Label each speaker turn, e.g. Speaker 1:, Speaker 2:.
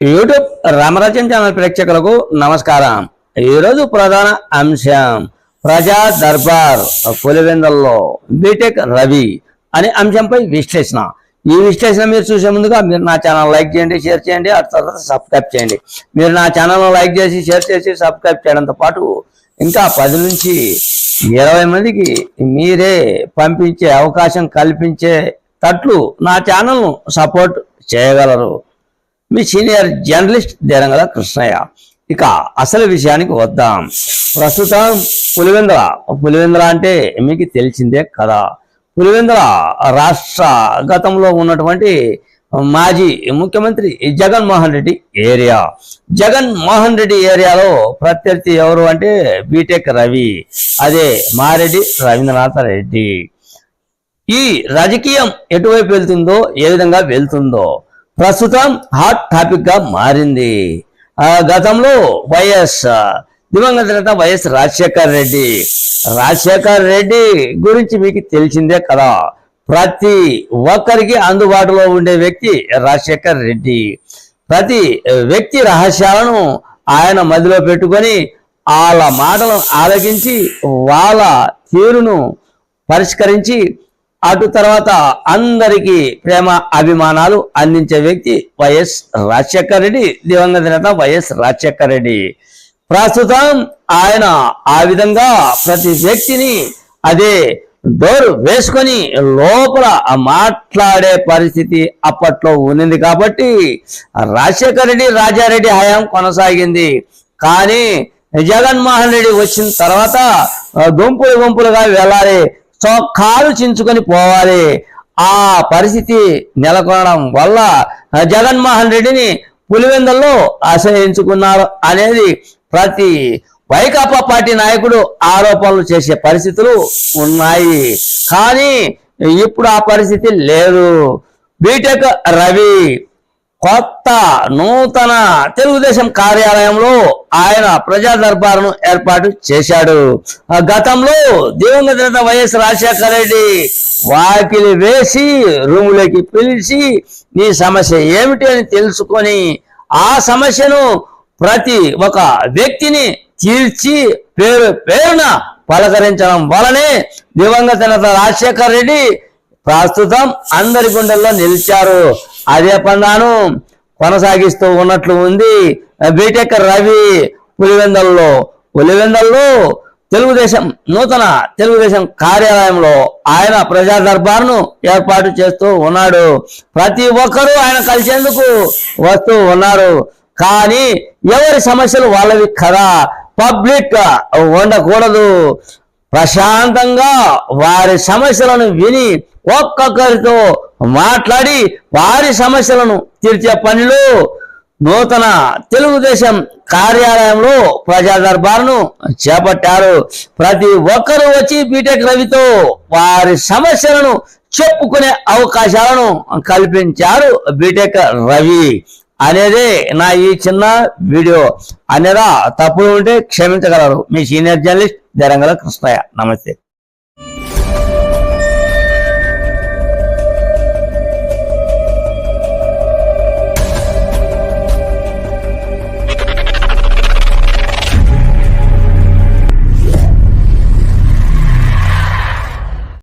Speaker 1: YouTube రామరాజ్యం channel ప్రేక్షకులకు నమస్కారం. ఈరోజు ప్రధాన అంశం ప్రజా దర్బార్ పులివెందల్లో బీటెక్ రవి అనే అంశంపై విశ్లేషణ. ఈ విశ్లేషణ మీరు చూసే ముందుగా మీరు నా ఛానల్ లైక్ చేయండి షేర్ చేయండి ఆ తర్వాత సబ్స్క్రైబ్ చేయండి. మీరు నా ఛానల్ లైక్ చేసి షేర్ చేసి సబ్స్క్రైబ్ చేయడంతో పాటు ఇంకా పది నుంచి ఇరవై మందికి మీరే పంపించే అవకాశం కల్పించే తట్లు నా ఛానల్ను సపోర్ట్ చేయగలరు. మీ సీనియర్ జర్నలిస్ట్ దేరంగల కృష్ణయ్య. ఇక అసలు విషయానికి వద్దాం. ప్రస్తుతం పులివెందుల పులివెందుల అంటే మీకు తెలిసిందే కదా. పులివెందుల రాష్ట్ర గతంలో ఉన్నటువంటి మాజీ ముఖ్యమంత్రి జగన్మోహన్ రెడ్డి ఏరియా. జగన్మోహన్ రెడ్డి ఏరియాలో ప్రత్యర్థి ఎవరు అంటే బీటెక్ రవి అదే మారెడ్డి రవీంద్రనాథ్ రెడ్డి. ఈ రాజకీయం ఎటువైపు వెళ్తుందో ఏ విధంగా వెళ్తుందో ప్రస్తుతం హాట్ టాపిక్గా మారింది. గతంలో వైఎస్ దివంగత నేత వైఎస్ రాజశేఖర్ రెడ్డి. రాజశేఖర్ రెడ్డి గురించి మీకు తెలిసిందే కదా. ప్రతి ఒక్కరికి అందుబాటులో ఉండే వ్యక్తి రాజశేఖర్ రెడ్డి. ప్రతి వ్యక్తి రహస్యాలను ఆయన మదిలో పెట్టుకొని వాళ్ళ మాటలను ఆలకించి వాళ్ళ తీరును పరిష్కరించి అటు తర్వాత అందరికీ ప్రేమ అభిమానాలు అందించే వ్యక్తి వైఎస్ రాజశేఖర్ రెడ్డి దివంగత నేత వైఎస్ రాజశేఖర్ రెడ్డి. ప్రస్తుతం ఆయన ఆ విధంగా ప్రతి వ్యక్తిని అదే డోర్ వేసుకొని లోపల మాట్లాడే పరిస్థితి అప్పట్లో ఉన్నింది కాబట్టి రాజశేఖర్ రెడ్డి రాజారెడ్డి హయాం కొనసాగింది. కానీ జగన్మోహన్ రెడ్డి వచ్చిన తర్వాత గుంపులు గుంపులుగా వెళ్ళాలి చొక్కాలు చించుకొని పోవాలి. ఆ పరిస్థితి నెలకొనడం వల్ల జగన్మోహన్ రెడ్డిని పులివెందల్లో ఆశ్రయించుకున్నారు అనేది ప్రతి వైకాపా పార్టీ నాయకుడు ఆరోపణలు చేసే పరిస్థితులు ఉన్నాయి. కానీ ఇప్పుడు ఆ పరిస్థితి లేదు. బీటెక్ రవి కొత్త నూతన తెలుగుదేశం కార్యాలయంలో ఆయన ప్రజా దర్బారును ఏర్పాటు చేశాడు. గతంలో దివంగత నేత వైఎస్ రాజశేఖర రెడ్డి వాకిలి వేసి రూములోకి పిలిచి నీ సమస్య ఏమిటి? అని తెలుసుకొని ఆ సమస్యను ప్రతి ఒక వ్యక్తిని తీర్చి పేరు పేరున పలకరించడం వలనే దివంగత నేత రాజశేఖర్ రెడ్డి ప్రస్తుతం అందరి గుండెల్లో నిలిచారు. అదే పందాను కొనసాగిస్తూ ఉన్నట్లు ఉంది బీటెక్ రవి పులివెందల్లో. పులివెందల్లో తెలుగుదేశం నూతన తెలుగుదేశం కార్యాలయంలో ఆయన ప్రజా దర్బార్ను ఏర్పాటు చేస్తూ ఉన్నాడు. ప్రతి ఒక్కరూ ఆయన కలిసేందుకు వస్తూ ఉన్నారు. కానీ ఎవరి సమస్యలు వాళ్ళవి కదా? పబ్లిక్ ఉండకూడదు. ప్రశాంతంగా వారి సమస్యలను విని ఒక్కొక్కరితో మాట్లాడి వారి సమస్యలను తీర్చే పనిలో నూతన తెలుగుదేశం కార్యాలయంలో ప్రజా దర్బార్ను చేపట్టారు. ప్రతి ఒక్కరూ వచ్చి బీటెక్ రవితో వారి సమస్యలను చెప్పుకునే అవకాశాలను కల్పించారు బీటెక్ రవి. అనేదే నా ఈ చిన్న వీడియో. అనేదా తప్పులు ఉంటే క్షమించగలరు. మీ సీనియర్ జర్నలిస్ట్ జరంగల కృష్ణయ్య. నమస్తే.